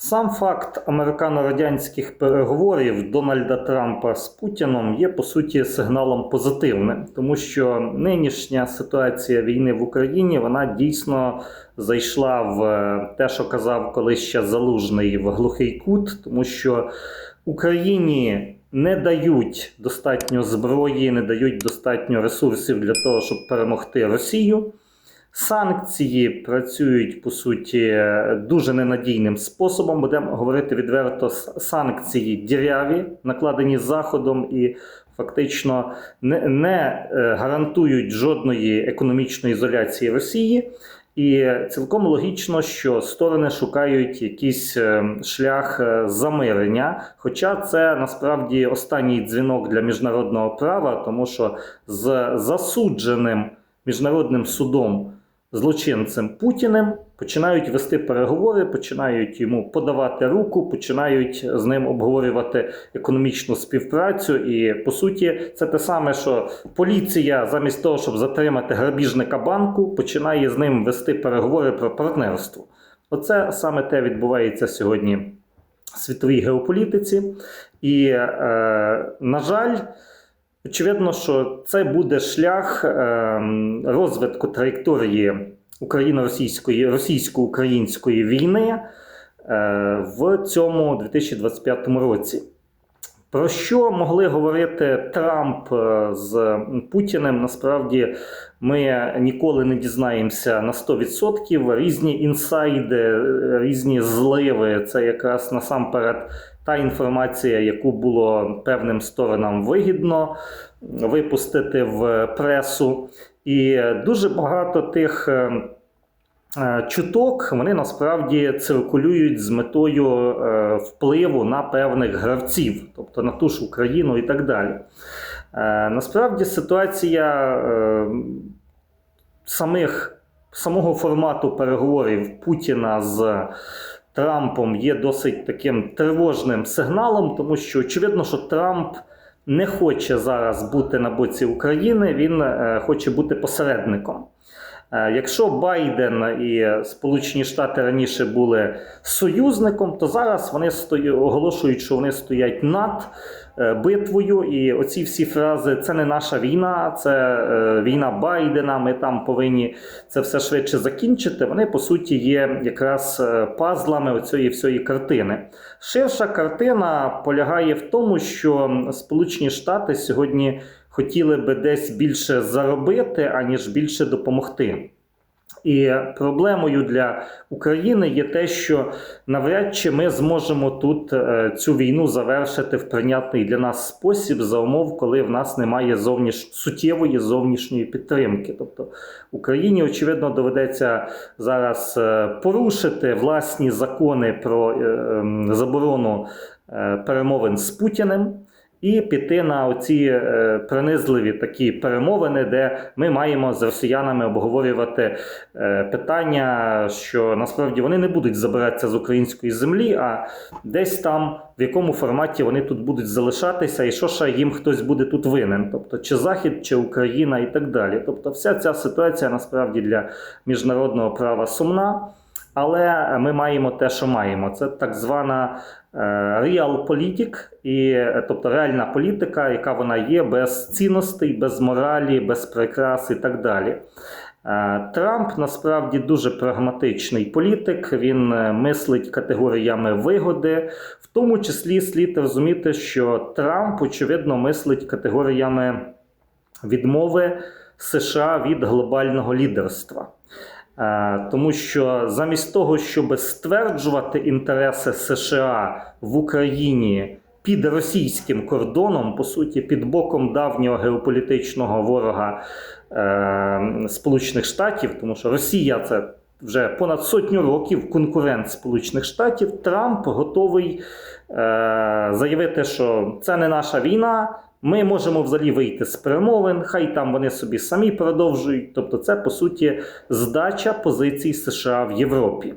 Сам факт американо-радянських переговорів Дональда Трампа з Путіном є по суті сигналом позитивним, тому що нинішня ситуація війни в Україні вона дійсно зайшла в е, те, що казав колись ще залужний в глухий кут, тому що Україні не дають достатньо зброї, не дають достатньо ресурсів для того, щоб перемогти Росію. Санкції працюють по суті дуже ненадійним способом. Будемо говорити відверто, санкції діряві, накладені заходом і фактично не, не е, гарантують жодної економічної ізоляції Росії. І цілком логічно, що сторони шукають якийсь е, шлях е, замирення. Хоча це насправді останній дзвінок для міжнародного права, тому що з засудженим міжнародним судом злочинцем Путіним починають вести переговори, починають йому подавати руку, починають з ним обговорювати економічну співпрацю. І по суті, це те саме, що поліція, замість того, щоб затримати грабіжника банку, починає з ним вести переговори про партнерство. Оце саме те відбувається сьогодні в світовій геополітиці. І, е, на жаль, Очевидно, що це буде шлях ем, розвитку траєкторії україно-російської російсько-української війни е, в цьому 2025 році. Про що могли говорити Трамп е, з Путіним? Насправді ми ніколи не дізнаємося на 100%. Різні інсайди, е, різні зливи це якраз насамперед та інформація, яку було певним сторонам вигідно випустити в пресу. І дуже багато тих. е, е, Чуток вони насправді циркулюють з метою е, впливу на певних гравців, тобто на ту ж Україну і так далі. Насправді ситуація самих, самого формату переговорів Путіна з Трампом є досить таким тривожним сигналом, тому що очевидно, що Трамп не хоче зараз бути на боці України, він е, хоче бути посередником. Е, Якщо Байден і Сполучені Штати раніше були союзником, то зараз вони оголошують, що вони стоять над е, битвою. І оці всі фрази це не наша війна, це е, війна Байдена. Ми там повинні це все швидше закінчити. Вони по суті є якраз пазлами оцієї всієї картини. Ширша картина полягає в тому, що Сполучені Штати сьогодні хотіли би десь більше заробити, аніж більше допомогти. І проблемою для України є те, що навряд чи ми зможемо тут е, цю війну завершити в прийнятний для нас спосіб за умов, коли в нас немає зовніш... суттєвої зовнішньої підтримки. Тобто Україні, очевидно, доведеться зараз е, порушити власні закони про е, ем, заборону перемовин з Путіним. І піти на оці е, принизливі такі перемовини, де ми маємо з росіянами обговорювати е, питання, що насправді вони не будуть забиратися з української землі, а десь там в якому форматі вони тут будуть залишатися, і що ще їм хтось буде тут винен, тобто чи Захід, чи Україна, і так далі. Тобто, вся ця ситуація насправді для міжнародного права сумна. Але ми маємо те, що маємо. Це так звана е, реал-політик, і е, тобто реальна політика, яка вона є без цінностей, без моралі, без прикрас і так далі. Е, Трамп насправді дуже прагматичний політик. Він е, мислить категоріями вигоди. В тому числі слід розуміти, що Трамп очевидно мислить категоріями відмови США від глобального лідерства. Е, Тому що замість того, щоб стверджувати інтереси США в Україні під російським кордоном, по суті, під боком давнього геополітичного ворога е, Сполучених Штатів, тому що Росія це вже понад сотню років конкурент Сполучених Штатів, Трамп готовий е, заявити, що це не наша війна. Ми можемо взагалі вийти з перемовин, хай там вони собі самі продовжують. Тобто, це по суті здача позицій США в Європі.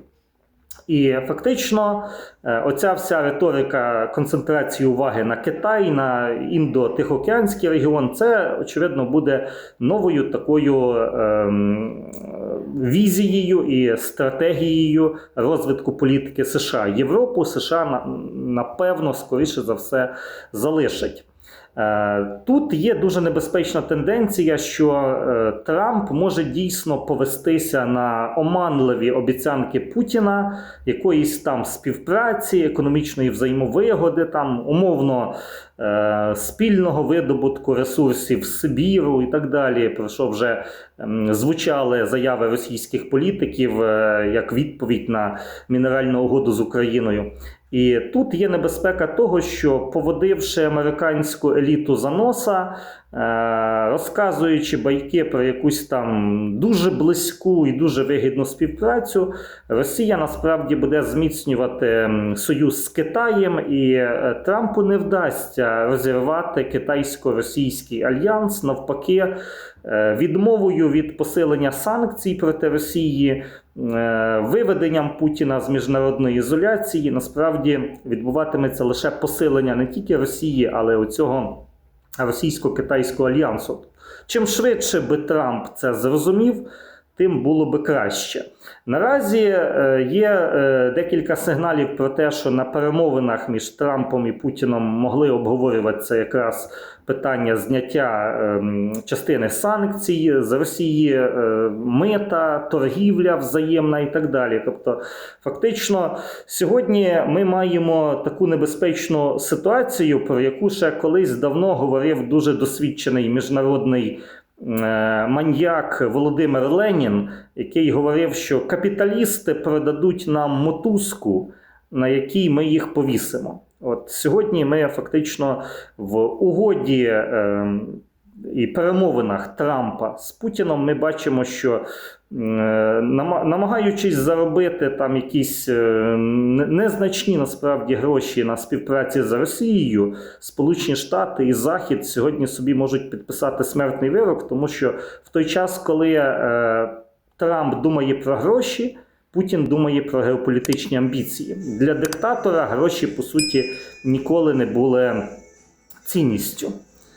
І фактично, е, оця вся риторика концентрації уваги на Китай, на індо-тихоокеанський регіон, це очевидно буде новою такою ем, візією і стратегією розвитку політики США. Європу США напевно скоріше за все залишить. Е, Тут є дуже небезпечна тенденція, що е, Трамп може дійсно повестися на оманливі обіцянки Путіна, якоїсь там співпраці, економічної взаємовигоди, там умовно е, спільного видобутку ресурсів Сибіру і так далі, про що вже звучали заяви російських політиків як відповідь на мінеральну угоду з Україною. І тут є небезпека того, що поводивши американську еліту за носа, е, розказуючи байки про якусь там дуже близьку і дуже вигідну співпрацю, Росія насправді буде зміцнювати союз з Китаєм, і е, Трампу не вдасться розірвати китайсько-російський альянс. Навпаки, е, відмовою від посилення санкцій проти Росії, виведенням Путіна з міжнародної ізоляції, насправді відбуватиметься лише посилення не тільки Росії, але й цього російсько-китайського альянсу. Чим швидше би Трамп це зрозумів, тим було би краще. Наразі е, є е, декілька сигналів про те, що на перемовинах між Трампом і Путіном могли обговорюватися якраз питання зняття ем, частини санкцій з Росії, е, мита, торгівля взаємна і так далі. Тобто, фактично, сьогодні ми маємо таку небезпечну ситуацію, про яку ще колись давно говорив дуже досвідчений міжнародний маньяк Володимир Ленін, який говорив, що капіталісти продадуть нам мотузку, на якій ми їх повісимо. От сьогодні ми фактично в угоді е, і перемовинах Трампа з Путіном ми бачимо, що е, намагаючись заробити там якісь е, незначні насправді гроші на співпраці з Росією, Сполучені Штати і Захід сьогодні собі можуть підписати смертний вирок, тому що в той час, коли е, Трамп думає про гроші, Путін думає про геополітичні амбіції. Для диктатора гроші, по суті, ніколи не були цінністю.